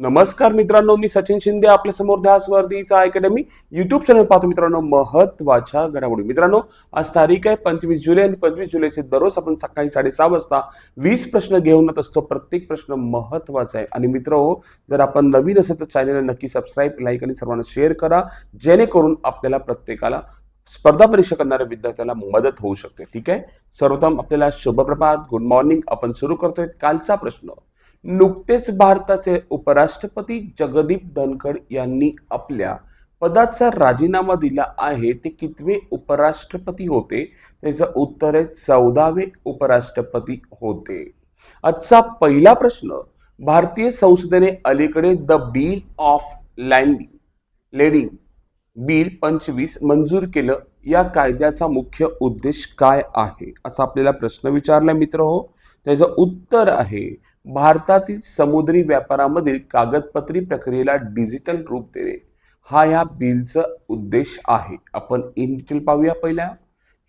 नमस्कार मित्रांनो मी सचिन शिंदे आपल्यासमोर ध्यासवर्तीचा अकॅडमी युट्यूब चॅनल पाहतो मित्रांनो महत्त्वाच्या घडामोडी. मित्रांनो आज तारीख आहे पंचवीस जुलै आणि पंचवीस जुलैचे दररोज आपण सकाळी साडेसहा वाजता वीस प्रश्न घेऊन येत असतो. प्रत्येक प्रश्न महत्त्वाचा आहे. आणि मित्र हो जर आपण नवीन असेल तर चॅनलला नक्की सबस्क्राईब लाईक आणि सर्वांना शेअर करा. जेणेकरून आपल्याला प्रत्येकाला स्पर्धा परीक्षा करणाऱ्या विद्यार्थ्याला मदत होऊ शकते. ठीक आहे? सर्वप्रथम आपल्याला शुभप्रभात गुड मॉर्निंग आपण सुरू करतोय. कालचा प्रश्न. नुकतेच भारताचे उपराष्ट्रपती जगदीप धनखड यांनी आपल्या पदाचा राजीनामा दिला आहे. ते कितवे उपराष्ट्रपती होते? त्याचं उत्तर आहे चौदावे उपराष्ट्रपती होते. आजचा पहिला प्रश्न भारतीय संसदेने अलीकडे the bill of landing lading bill पंचवीस मंजूर केलं. या कायद्याचा मुख्य उद्देश काय आहे? असा आपल्याला प्रश्न विचारला मित्र हो. त्याचं उत्तर आहे भारतातील समुद्री व्यापारामधील कागदपत्री प्रक्रियेला डिजिटल रूप देणे हा या बिलचा उद्देश आहे. आपण इन डिटेल पाहूया पहिल्या.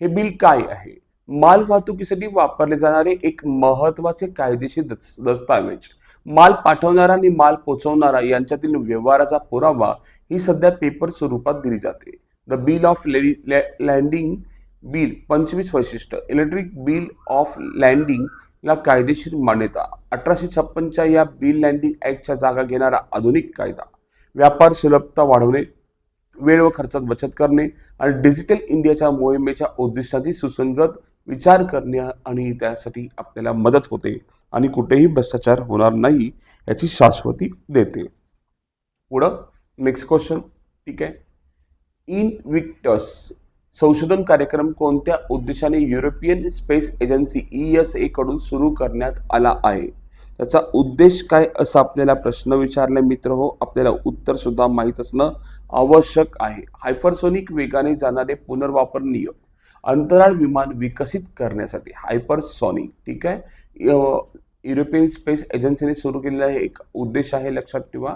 हे बिल काय आहे? माल वाहतुकीसाठी वापरले जाणारे एक महत्त्वाचे कायदेशीर दस- दस्तावेज. माल पाठवणारा आणि माल पोचवणारा यांच्यातील व्यवहाराचा पुरावा ही सध्या पेपर स्वरूपात दिली जाते. The bill of landing bill पंचवीस वैशिष्ट्य. इलेक्ट्रिक बिल ऑफ लँडिंग ला कायदेशीर मान्यता. अठराशे छप्पनच्या या बिल लँडिंग ऍक्टच्या जागा घेणारा आधुनिक कायदा. व्यापार सुलभता वाढवणे वेळ व खर्चात बचत करणे आणि डिजिटल इंडियाच्या मोहिमेच्या उद्दिष्टाची सुसंगत विचार करणे आणि त्यासाठी आपल्याला मदत होते आणि कुठेही भ्रष्टाचार होणार नाही याची शाश्वती देते. पुढं नेक्स्ट क्वेश्चन ठीक आहे. इन विक्टस संशोधन कार्यक्रम कोणत्या उद्देशाने European space agency E S A कडून सुरू करण्यात आला आहे? त्याचा उद्देश काय असं आपल्याला प्रश्न विचारला मित्र हो? आपल्याला उत्तर सुद्धा माहीत असणं आवश्यक आहे. हायपरसोनिक वेगाने जाणारे पुनर्वापरणीय अंतराळ विमान विकसित करण्यासाठी हायपरसॉनिक ठीक आहे? युरोपियन स्पेस एजन्सीने सुरू केलेला हे एक उद्देश आहे लक्षात ठेवा.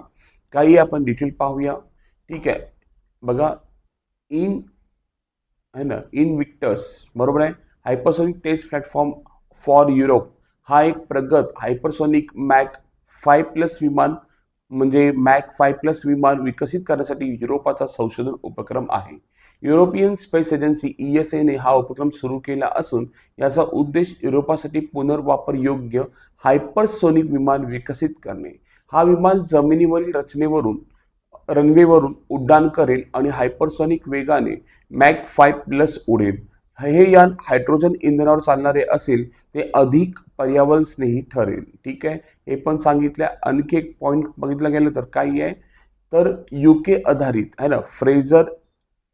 काही आपण डिटेल पाहूया. ठीक आहे. बघा इन आहे ना? इन विक्टर्स बरोबर आहे? Hypersonic test platform for Europe हा एक प्रगत हायपरसोनिक मॅक फाय प्लस विमान म्हणजे मॅक फाय प्लस विमान विकसित करण्यासाठी युरोपाचा संशोधन उपक्रम आहे. European space agency E S एने हा उपक्रम सुरू केला असून याचा उद्देश युरोपासाठी पुनर्वापर योग्य हायपरसोनिक विमान विकसित करणे. हा विमान जमिनीवरील रचनेवरून रनवेवरून उड्डाण करेल आणि हायपरसॉनिक वेगाने मॅक फाय प्लस उडेल. हे यान हायड्रोजन इंधनावर चालणारे असेल ते अधिक पर्यावरण स्नेही ठरेल. ठीक आहे? हे पण सांगितलं आणखी एक पॉईंट बघितलं गेलं तर काय आहे. तर यू के आधारित है ना? Frazer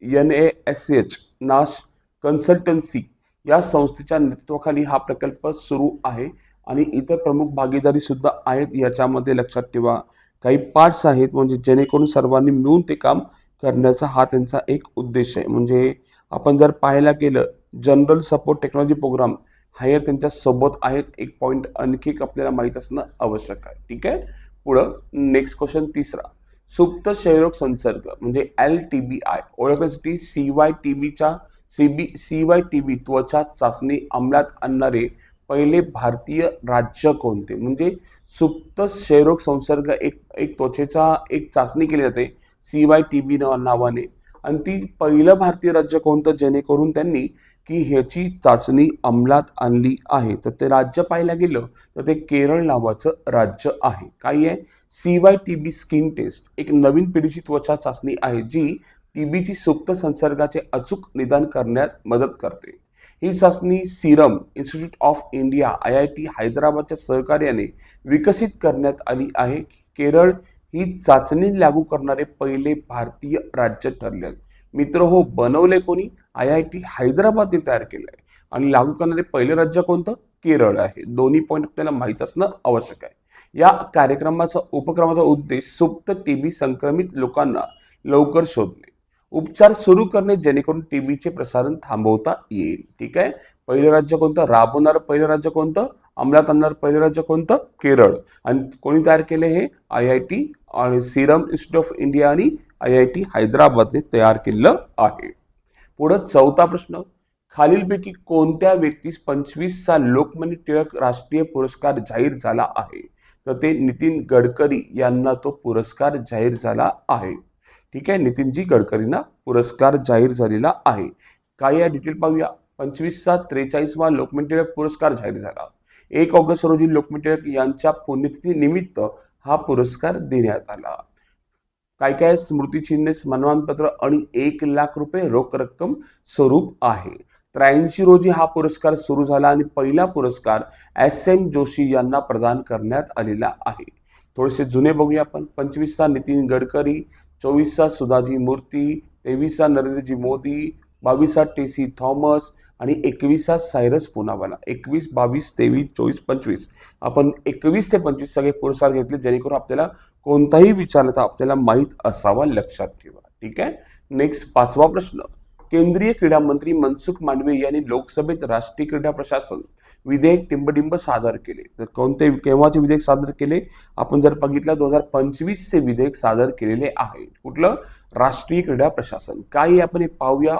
N A S H Nash consultancy या संस्थेच्या नेतृत्वाखाली हा प्रकल्प सुरू आहे. आणि इतर प्रमुख भागीदारीसुद्धा आहेत याच्यामध्ये लक्षात ठेवा. काही पार्ट्स आहेत म्हणजे जेणेकरून सर्वांनी मिळून ते काम करण्याचा हा त्यांचा एक उद्देश आहे. म्हणजे आपण जर पाहायला गेलं general support technology programme higher त्यांच्यासोबत आहेत एक पॉईंट आणखी एक आपल्याला माहीत असणं आवश्यक आहे. ठीक आहे? पुढं नेक्स्ट क्वेश्चन तिसरा. सुप्त क्षयरोग संसर्ग म्हणजे एल टी बी आय ओळखण्यासाठी सी वाय टी बीच्या C B C Y T B त्वचा चाचणी अंमलात आणणारे पहिले भारतीय राज्य कोणते? म्हणजे सुप्त क्षयरोग संसर्ग एक एक त्वचेचा एक चाचणी केली जाते सी वाय टी बी नावाने. आणि ती पहिलं भारतीय राज्य कोणतं? जेणेकरून त्यांनी की ह्याची चाचणी अंमलात आणली आहे. तर ते राज्य पाहायला गेलं तर ते केरळ नावाचं राज्य आहे. काही आहे? C Y T B skin test. एक नवीन पिढीची त्वचा चाचणी आहे जी टीबीची सुप्त संसर्गाचे अचूक निदान करण्यात मदत करते. ही चाचणी serum institute of India I I T हैदराबादच्या सहकार्याने विकसित करण्यात आली आहे. केरळ ही चाचणी लागू करणारे पहिले भारतीय राज्य ठरले मित्र हो बनवले कोणी? आय आय टी हैदराबादने तयार केलं आहे आणि लागू करणारे पहिले राज्य कोणतं? केरळ आहे. दोन्ही पॉईंट आपल्याला माहीत असणं आवश्यक आहे. या कार्यक्रमाचा उपक्रमाचा उद्देश सुप्त टीबी संक्रमित लोकांना लवकर शोधणे. उपचार सुरू करणे जेणेकरून टीबीचे प्रसारण थांबवता येईल. ठीक आहे? पहिलं राज्य कोणतं? राबवणारं पहिलं राज्य कोणतं? अंमलात आणणार पहिलं राज्य कोणतं? केरळ. आणि कोणी तयार केले हे? आय आय टी आणि सिरम इन्स्टिट्यूट ऑफ इंडिया आणि आय आय टी हैदराबादने तयार केलेलं आहे. पुढं चौथा प्रश्न. खालीलपैकी कोणत्या व्यक्तीस पंचवीसचा लोकमान्य टिळक राष्ट्रीय पुरस्कार जाहीर झाला आहे? तर ते नितीन गडकरी यांना तो पुरस्कार जाहीर झाला आहे. ठीक आहे? नितीनजी गडकरींना पुरस्कार जाहीर झालेला आहे. काय या डिटेल पाहूया. पंचवीसचा त्रेचाळीसवा लोकमान्य टिळक पुरस्कार जाहीर झाला. एक ऑगस्ट रोजी लोकमान्य टिळक यांच्या पुण्यतिथी निमित्त हा पुरस्कार देण्यात आला. काय काय? स्मृतिचिन्हे सन्मानपत्र आणि एक लाख रुपये रोख रक्कम स्वरूप आहे. त्र्याऐंशी रोजी हा पुरस्कार सुरू झाला आणि पहिला पुरस्कार एस एम जोशी यांना प्रदान करण्यात आलेला आहे. थोडेसे जुने बघूया आपण. पंचवीसचा नितीन गडकरी चोवीसचा सुधाजी मूर्ती तेवीसचा नरेंद्रजी मोदी बावीसचा टेसी थॉमस आणि एकवीसचा सायरस पुनावाला. एकवीस बावीस तेवीस चोवीस पंचवीस. आपण एकवीस ते पंचवीस सगळे पुरस्कार घेतले जेणेकरून आपल्याला कोणताही विचारता आपल्याला माहीत असावा लक्षात ठेवा. ठीक आहे? नेक्स्ट पाचवा प्रश्न. केंद्रीय क्रीडा मंत्री मनसुख मांडवे यांनी लोकसभेत राष्ट्रीय क्रीडा प्रशासन विधेयक टिंबटिंब सादर केले. तर कोणते केव्हाचे विधेयक सादर केले? आपण जर बघितलं दोन हजार पंचवीसचे विधेयक सादर केलेले आहे कुठलं? राष्ट्रीय क्रीडा प्रशासन. काही आपण हे पाहूया.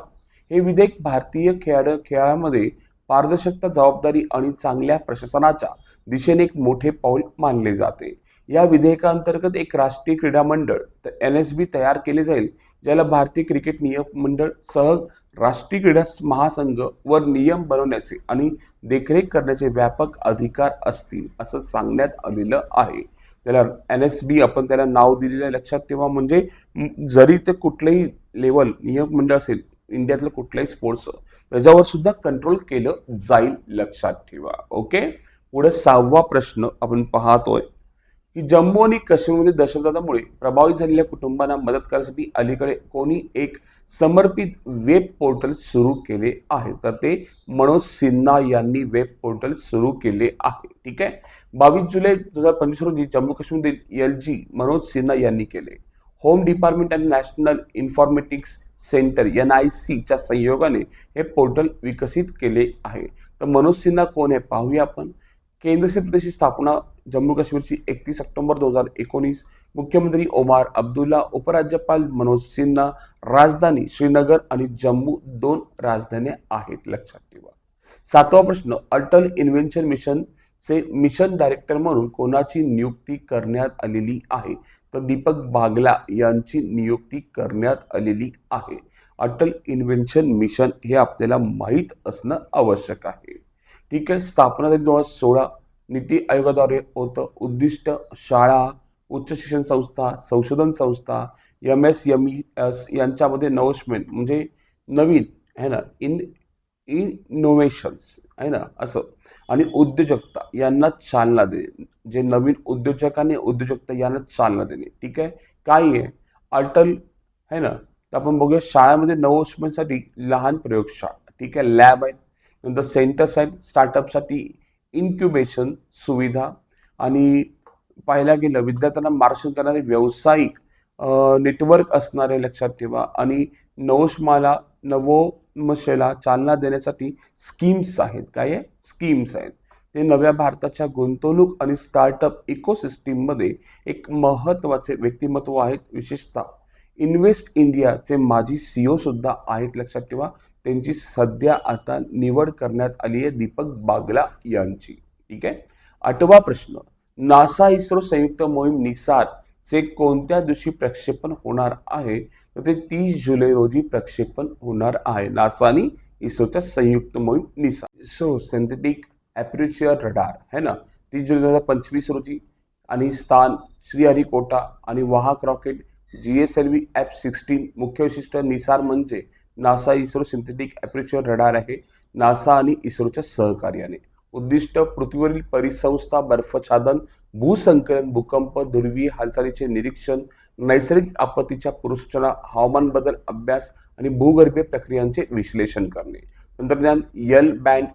हे विधेयक भारतीय खेळाडू खेळामध्ये पारदर्शकता जबाबदारी आणि चांगल्या प्रशासनाच्या दिशेने एक मोठे पाऊल मानले जाते. या विधेयकाअंतर्गत एक राष्ट्रीय क्रीडा मंडळ तर एन एस बी तयार केले जाईल ज्याला भारतीय क्रिकेट नियम मंडळ सह राष्ट्रीय क्रीडा महासंघ वर नियम बनवण्याचे आणि देखरेख करण्याचे व्यापक अधिकार असतील असं सांगण्यात आलेलं आहे. त्याला एन एस बी आपण त्याला नाव दिलेलं आहे. लक्षात ठेवा म्हणजे जरी ते कुठलंही लेवल नियम मंडळ असेल इंडियातलं कुठलंही स्पोर्ट्स त्याच्यावर सुद्धा कंट्रोल केलं जाईल लक्षात ठेवा. ओके पुढे सहावा प्रश्न आपण पाहतोय. की जम्मू आणि काश्मीरमध्ये दहशतवादामुळे प्रभावित झालेल्या कुटुंबांना मदत करण्यासाठी अलीकडे कोणी एक समर्पित वेब पोर्टल सुरू केले आहे. तर ते मनोज सिन्हा यांनी वेब पोर्टल सुरू केले आहे. ठीक आहे? बावीस जुलै दोन हजार पंचवीस रोजी जम्मू काश्मीरमधील एल जी मनोज सिन्हा यांनी केले. होम डिपार्टमेंट आणि national informatics centre N I सीच्या संयोगाने हे पोर्टल विकसित केले आहे. तर मनोज सिन्हा कोण आहे? पाहूया आपण. केंद्रशासित प्रदेशाची स्थापना जम्मू काश्मीरची एकतीस ऑक्टोबर दोन हजार एकोणीस. मुख्यमंत्री ओमार अब्दुल्ला उपराज्यपाल मनोज सिन्हा राजधानी श्रीनगर आणि जम्मू दोन राजधान्या आहेत. लक्षात ठेवा. सातवा प्रश्न अटल इन्व्हेन्शन मिशन चे मिशन डायरेक्टर म्हणून कोणाची नियुक्ती करण्यात आलेली आहे? तर दीपक बागला यांची नियुक्ती करण्यात आलेली आहे. अटल इन्व्हेन्शन मिशन हे आपल्याला माहीत असणं आवश्यक आहे. ठीक आहे? स्थापना दोन हजार सोळा नीती आयोगाद्वारे होतं उद्दिष्ट शाळा उच्च शिक्षण संस्था संशोधन संस्था M S M E S यांच्यामध्ये नवशमेंट म्हणजे नवीन आहे ना? इन इनोव्हेशन्स आहे ना? असं. आणि उद्योजकता यांना चालना देणे. जे नवीन उद्योजक आणि उद्योजकता यांना चालना देणे. ठीक आहे? काय आहे? अटल आहे ना? तर आपण बघूया शाळेमध्ये नवोशमेंटसाठी लहान प्रयोगशाळा. ठीक आहे? लॅब आहेत. नंतर सेंटर्स आहेत स्टार्टअपसाठी इन्क्युबेशन सुविधा. आणि पाहायला गेलं विद्यार्थ्यांना मार्गदर्शन करणारे व्यावसायिक नेटवर्क असणारे लक्षात ठेवा. आणि नवोशमाला नवोमशेला चालना देण्यासाठी स्कीम्स आहेत. काय आहे? स्कीम्स आहेत. ते नव्या भारताच्या गुंतवणूक आणि स्टार्टअप इकोसिस्टीममध्ये एक महत्त्वाचे व्यक्तिमत्व आहेत. विशेषतः इन्व्हेस्ट इंडियाचे माजी सीओ सुद्धा आहेत लक्षात ठेवा. त्यांची सध्या आता निवड करण्यात आली आहे दीपक बागला यांची. ठीक आहे? आठवा प्रश्न. नासा इस्रो संयुक्त मोहीम निसार चे कोणत्या दिवशी प्रक्षेपण होणार आहे? तर ते तीस जुलै रोजी प्रक्षेपण होणार आहे. नासानी इस्रोच्या संयुक्त मोहीम NISAR. ISRO synthetic aperture radar है ना? तीस जुलै दोन हजार पंचवीस रोजी. आणि स्थान श्रीहरिकोटा आणि वाहक rocket G S L V F sixteen मुख्य वैशिष्ट्य निसार म्हणजे NASA ISRO synthetic aperture radar आहे. नासा आणि इस्रोच्या सहकार्याने. उद्दिष्ट पृथ्वीवरील परिसंस्था बर्फछादन भूसंकलन भूकंप ध्रुवीय हालचालीचे निरीक्षण नैसर्गिक आपत्तीच्या पूर्वसूचना हवामान बदल अभ्यास आणि भूगर्भीय प्रक्रियांचे विश्लेषण करणे. तंत्रज्ञान L band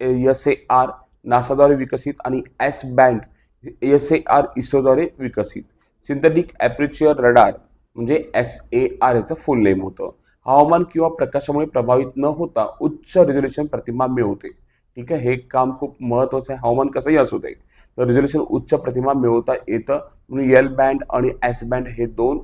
S A R नासाद्वारे विकसित आणि S band S A R इस्रोद्वारे विकसित. सिंथेटिक ॲप्रिच्युअर रडार म्हणजे एस ए आर याचं फुल नेम होतं. हवामान किंवा प्रकाशामुळे प्रभावित न होता उच्च रिझोल्युशन प्रतिमा मिळवते. ठीक आहे? हे काम खूप महत्वाचं आहे. हवामान कसंही असू दे तर रिझोल्युशन उच्च प्रतिमा मिळवता येतं. म्हणून एल बँड आणि एस बँड हे दोन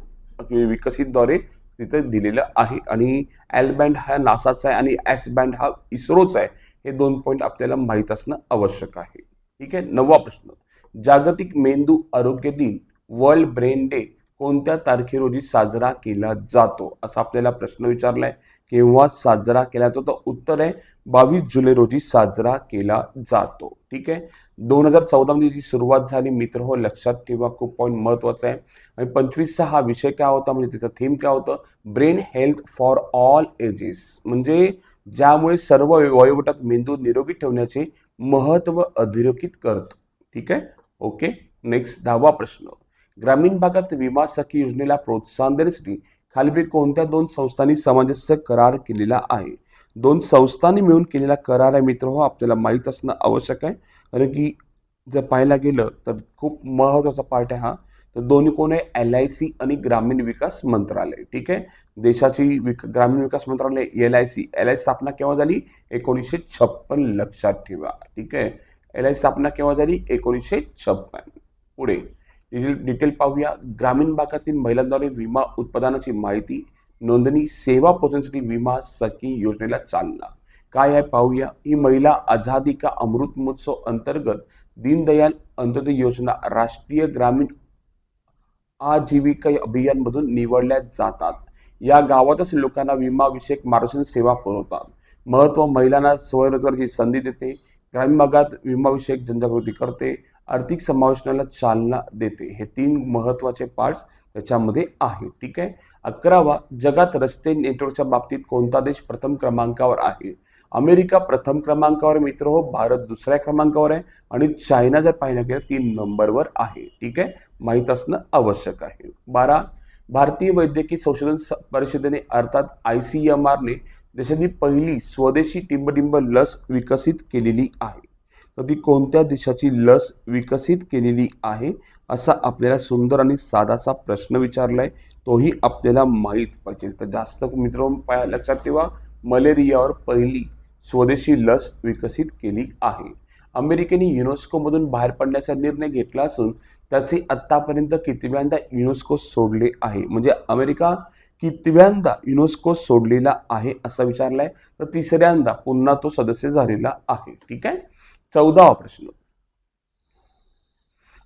विकसितद्वारे तिथे दिलेलं आहे. आणि एल बँड हा नासाचा आहे आणि एस बँड हा इस्रोचा आहे. हे दोन पॉईंट आपल्याला माहीत असणं आवश्यक आहे. ठीक आहे? नववा प्रश्न. जागतिक मेंदू आरोग्य दिन वर्ल्ड ब्रेन डे. कोणत्या तारखे रोजी साजरा केला जातो? असा आपल्याला प्रश्न विचारलाय. केव्हा साजरा केला जातो? तर उत्तर आहे बावीस जुलै रोजी साजरा केला जातो. ठीक आहे? दोन हजार चौदामध्ये जी सुरुवात झाली मित्र हो लक्षात ठेवा खूप पॉईंट महत्त्वाचा आहे. आणि पंचवीसचा हा विषय काय होता? म्हणजे त्याचं थीम काय होतं? Brain health for all ages म्हणजे ज्यामुळे सर्व वयोगटात मेंदू निरोगी ठेवण्याचे महत्त्व अधोरेखित करतो. ठीक आहे? ओके नेक्स्ट दहावा प्रश्न. ग्रामीण भागात विमा सखी योजनेला प्रोत्साहन देण्यासाठी खालीपैकी कोणत्या दोन संस्थांनी सामंजस्य करार केलेला आहे? दोन संस्थांनी मिळून केलेला करार आहे मित्र हो आपल्याला माहीत असणं आवश्यक आहे. कारण की जर पाहायला गेलं तर खूप महत्त्वाचा पार्ट आहे हा. तर दोन्ही कोण आहे? एल आय सी आणि ग्रामीण विकास मंत्रालय. ठीक आहे? देशाची विक ग्रामीण विकास मंत्रालय L I C L I स्थापना केव्हा झाली? एकोणीसशे छप्पन लक्षात ठेवा. ठीक आहे? एल आय स्थापना केव्हा झाली? एकोणीसशे छप्पन. पुढे. डिटेल डिटेल पाहूया. ग्रामीण भागातील महिलांद्वारे विमा उत्पादनाची माहिती नोंदणी सेवा पोहोचण्यासाठी विमा सखी योजनेला चालना. काय आहे पाहूया. ही महिला आझादी का अमृत महोत्सव अंतर्गत दीनदयाल अंत्योदय योजना राष्ट्रीय ग्रामीण आजीविका अभियानमधून निवडल्या जातात. या गावातच लोकांना विमाविषयक मार्गदर्शन सेवा पुरवतात. महत्त्व महिलांना स्वयंरोजगाराची संधी देते. ग्रामीण भागात विमाविषयक जनजागृती करते. आर्थिक समावेशनाला चालना देते. हे तीन महत्त्वाचे पार्ट्स त्याच्यामध्ये आहे ठीक आहे? अकरावा जगात रस्ते नेटवर्कच्या बाबतीत कोणता देश प्रथम क्रमांकावर आहे? अमेरिका प्रथम क्रमांकावर मित्र हो भारत दुसऱ्या क्रमांकावर आहे आणि चायना जर पाहिलं गेलं तीन नंबरवर आहे. ठीक आहे? माहीत असणं आवश्यक आहे. बारा भारतीय वैद्यकीय संशोधन परिषदेने अर्थात आय सी एम आरने देशातील पहिली स्वदेशी टिंबटिंब लस विकसित केलेली आहे. तर ती कोणत्या देशाची लस विकसित केलेली आहे असा आपल्याला सुंदर आणि साधासा प्रश्न विचारलाय तोही आपल्याला माहीत पाहिजे. तर जास्त मित्र लक्षात ठेवा मलेरियावर पहिली स्वदेशी लस विकसित केली आहे. अमेरिकेने युनेस्कोमधून बाहेर पडण्याचा निर्णय घेतला असून त्याचे आत्तापर्यंत कितव्यांदा युनेस्को सोडले आहे? म्हणजे अमेरिका कितव्यांदा युनेस्को सोडलेला आहे असं आहे तर तिसऱ्यांदा पुन्हा तो सदस्य झालेला आहे. ठीक आहे? चौदावा प्रश्न.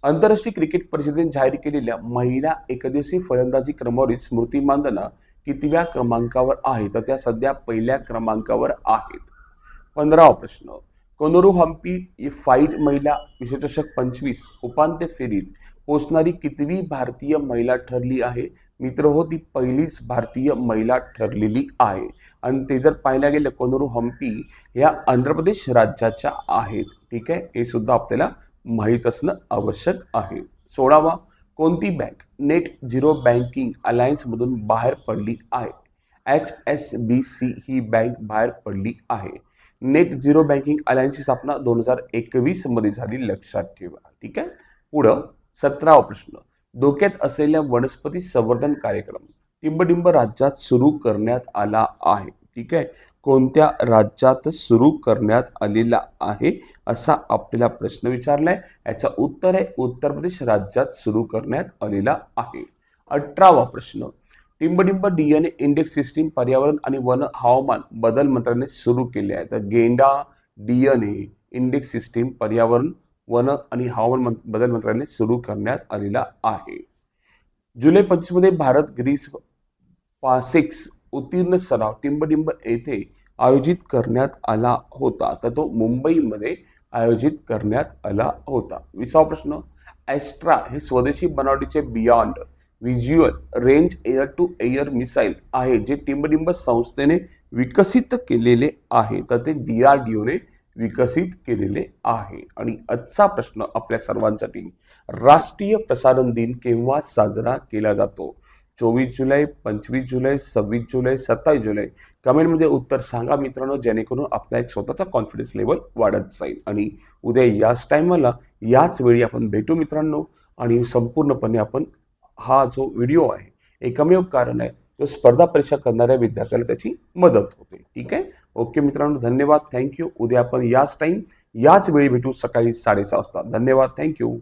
आंतरराष्ट्रीय क्रिकेट परिषदेने जाहीर केलेल्या महिला एकदिवसीय फलंदाजी क्रमवारीत स्मृती मानधना कितव्या क्रमांकावर आहे? तर त्या सध्या पहिल्या क्रमांकावर आहेत. पंधरावा प्रश्न. कोनोरू हम्पी फाईट महिला विश्वचषक पंचवीस उपांत्य फेरीत पोचणारी कितवी भारतीय महिला ठरली आहे? मित्र हो ती पहिलीच भारतीय महिला ठरलेली आहे. आणि ते जर पाहायला गेलं कोनोरू हम्पी या आंध्र प्रदेश राज्याच्या आहेत. ठीक आहे? हे सुद्धा आपल्याला माहीत असणं आवश्यक आहे. सोळावा कोणती बँक नेट झिरो बँकिंग अलायन्समधून बाहेर पडली आहे. एच एस बी सी ही बँक बाहेर पडली आहे. नेट झिरो बँकिंग अलायन्सची स्थापना दोन हजार एकवीसमध्ये झाली लक्षात ठेवा. ठीक आहे? पुढं सतरावा प्रश्न. धोक्यात असलेल्या वनस्पती संवर्धन कार्यक्रम टिंबडिंब राज्यात सुरू करण्यात आला आहे. ठीक आहे? कोणत्या राज्यात सुरू करण्यात आलेला आहे? असा आपल्याला प्रश्न विचारलाय. याचं उत्तर आहे उत्तर प्रदेश राज्यात सुरू करण्यात आलेला आहे. अठरावा प्रश्न. टिंबडिंब डीएनए इंडेक्स सिस्टीम पर्यावरण आणि वन हवामान बदल मंत्रालयाने सुरू केले आहे. तर गेंडा डीएनए इंडेक्स सिस्टीम पर्यावरण वन आणि हवामान बदल मंत्रालयाने सुरू करण्यात आलेला आहे. जुलै पंचवीसमध्ये भारत ग्रीस पासिक्स उत्तीर्ण सराव टिंबडिंब येथे आयोजित करण्यात आला होता. तर तो मुंबईमध्ये आयोजित करण्यात आला होता. विसावा प्रश्न ॲस्ट्रा हे स्वदेशी बनावटीचे beyond visual range air to air missile आहे जे टिंबडिंब संस्थेने विकसित केलेले आहे. तर ते डी आर डी ओने विकसित केलेले आहे. आणि आजचा प्रश्न आपल्या सर्वांसाठी राष्ट्रीय प्रसारण दिन केव्हा साजरा केला जातो? चोवीस जुलै पंचवीस जुलै सव्वीस जुलै सत्तावीस जुलै. कमेंटमध्ये उत्तर सांगा मित्रांनो जेणेकरून आपला एक स्वतःचा कॉन्फिडन्स लेवल वाढत जाईल. आणि उद्या याच टायमाला याच वेळी आपण भेटू मित्रांनो. आणि संपूर्णपणे आपण हा जो व्हिडिओ आहे एकमेव कारण आहे तो स्पर्धा परीक्षा करणाऱ्या विद्यार्थ्याला त्याची मदत होते. ठीक आहे? ओके मित्रांनो धन्यवाद. थँक्यू उद्या आपण याच टाईम याच वेळी भेटू सकाळी साडेसहा वाजता. धन्यवाद. थँक्यू